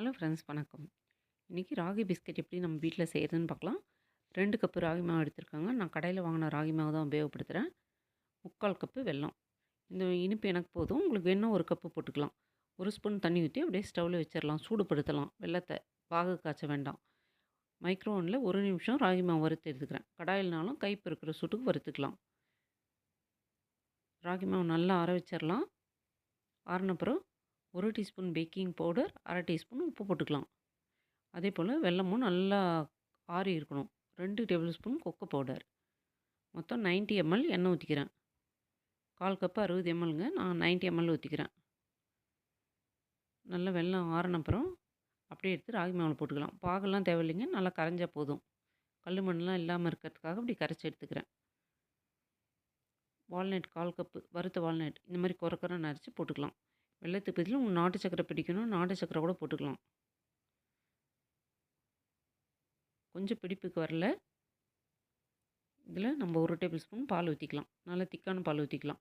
Hello friends வணக்கம். இன்றைக்கி ragi biscuit எப்படி நம்ம வீட்டில் செய்கிறதுன்னு பார்க்கலாம். ரெண்டு கப்பு ராகி மாவு எடுத்திருக்காங்க. நான் கடையில் வாங்கின ராகி மாவு தான் உபயோகப்படுத்துகிறேன் முக்கால் கப்பு வெல்லம். இந்த இனிப்பு எனக்கு போதும். உங்களுக்கு வேணும் ஒரு கப்பு போட்டுக்கலாம். ஒரு ஸ்பூன் தண்ணி ஊற்றி அப்படியே ஸ்டவ்வில் வச்சிடலாம் சூடுபடுத்தலாம். வெள்ளத்தை பாகு காய்ச்ச வேண்டாம். மைக்ரோவனில் ஒரு நிமிஷம் ராகி மாவு வறுத்து எடுத்துக்கிறேன். கடாயில்னாலும் கைப்பு இருக்கிற சூட்டுக்கு வறுத்துக்கலாம். ராகி மாவு நல்லா ஆற வச்சிடலாம் ஆறினப்புறம் ஒரு டீஸ்பூன் பேக்கிங் பவுடர் அரை டீஸ்பூன் உப்பு போட்டுக்கலாம். அதே போல் வெல்லமும் நல்லா ஆறி இருக்கணும். ரெண்டு டேபிள் ஸ்பூன் கொக்கோ பவுடர். மொத்தம் நைன்ட்டி எம்எல் எண்ணெய் ஊற்றிக்கிறேன் கால் கப்பு அறுபது எம்எல்ங்க நான் நைன்ட்டி எம்எல் ஊற்றிக்கிறேன் நல்லா வெல்லம் ஆறினப்புறம் அப்படியே எடுத்து ராகி மாவில் போட்டுக்கலாம். பாகெல்லாம் தேவையில்லைங்க நல்லா கரைஞ்சால் போதும். கல் மண்ணெலாம் இல்லாமல் இருக்கிறதுக்காக அப்படி கரைச்சி எடுத்துக்கிறேன். வால்நட் கால் கப்பு வறுத்த வால்நட் இந்த மாதிரி குறை நரைச்சி போட்டுக்கலாம். வெள்ளத்துக்கு பதில் உங்கள் நாட்டு சக்கரை பிடிக்கணும் நாட்டு சக்கரை கூட போட்டுக்கலாம். கொஞ்சம் பிடிப்புக்கு வரல. இதில் நம்ம ஒரு டேபிள் ஸ்பூன் பால் ஊற்றிக்கலாம் நல்லா திக்கான பால் ஊற்றிக்கலாம்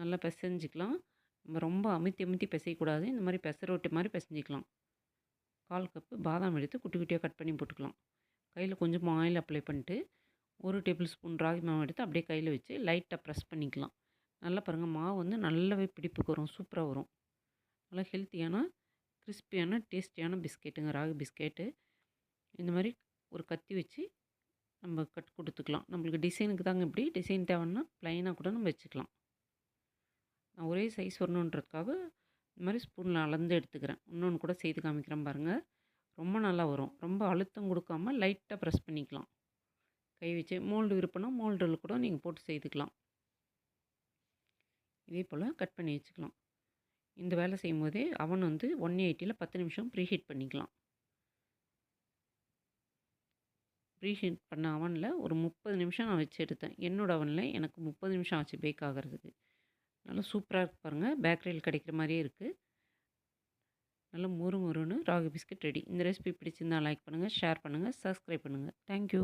நல்லா பிசைஞ்சிக்கலாம். நம்ம ரொம்ப அமுத்தி அமுத்தி பிசையக்கூடாது. இந்த மாதிரி பெசர் ரொட்டி மாதிரி பிசைஞ்சிக்கலாம். கால் கப்பு பாதாம் எடுத்து குட்டி குட்டியாக கட் பண்ணி போட்டுக்கலாம். கையில் கொஞ்சம் ஆயில் அப்ளை பண்ணிட்டு ஒரு டேபிள் ஸ்பூன் ராகி மாவு எடுத்து அப்படியே கையில் வச்சு லைட்டாக ப்ரெஸ் பண்ணிக்கலாம். நல்லா பாருங்கள் மாவு வந்து நல்லாவே பிடிப்புக்கு வரும். சூப்பராக வரும். நல்லா ஹெல்த்தியான கிறிஸ்பியான டேஸ்டியான பிஸ்கெட்டுங்க. ராகி பிஸ்கெட்டு. இந்த மாதிரி ஒரு கத்தி வச்சு நம்ம கட் கொடுத்துக்கலாம். நம்மளுக்கு டிசைனுக்கு தாங்க இப்படி. டிசைன் தேவைன்னா ப்ளைனாக கூட நம்ம வச்சுக்கலாம். நான் ஒரே சைஸ் வரணுன்றதுக்காக இந்த மாதிரி ஸ்பூனில் அளந்து எடுத்துக்கிறேன். இன்னொன்று கூட செய்து காமிக்கிறேன் பாருங்கள் ரொம்ப நல்லா வரும். ரொம்ப அழுத்தம் கொடுக்காம லைட்டாக ப்ரெஸ் பண்ணிக்கலாம். கை வச்சு மோல்டு விருப்பம்னா மோல்டில் கூட நீங்கள் போட்டு செய்துக்கலாம். இதே போல் கட் பண்ணி வச்சுக்கலாம். இந்த வேலை செய்யும் போதே அவன் வந்து ஒன் எயிட்டியில் பத்து நிமிஷம் ப்ரீஹீட் பண்ணிக்கலாம். ப்ரீஹீட் பண்ண அவனில் ஒரு முப்பது நிமிஷம் நான் வச்சு எடுத்தேன். என்னோடய அவனில் எனக்கு முப்பது நிமிஷம் ஆச்சு பேக் ஆகிறதுக்கு. நல்லா சூப்பராக இருக்கு பாருங்கள் பேக்கரியில் கிடைக்கிற மாதிரியே இருக்குது நல்லா முறு முறுன்னு ராகி பிஸ்கட் ரெடி இந்த ரெசிபி பிடிச்சிருந்தால் லைக் பண்ணுங்கள் ஷேர் பண்ணுங்கள் சப்ஸ்கிரைப் பண்ணுங்கள் தேங்க்யூ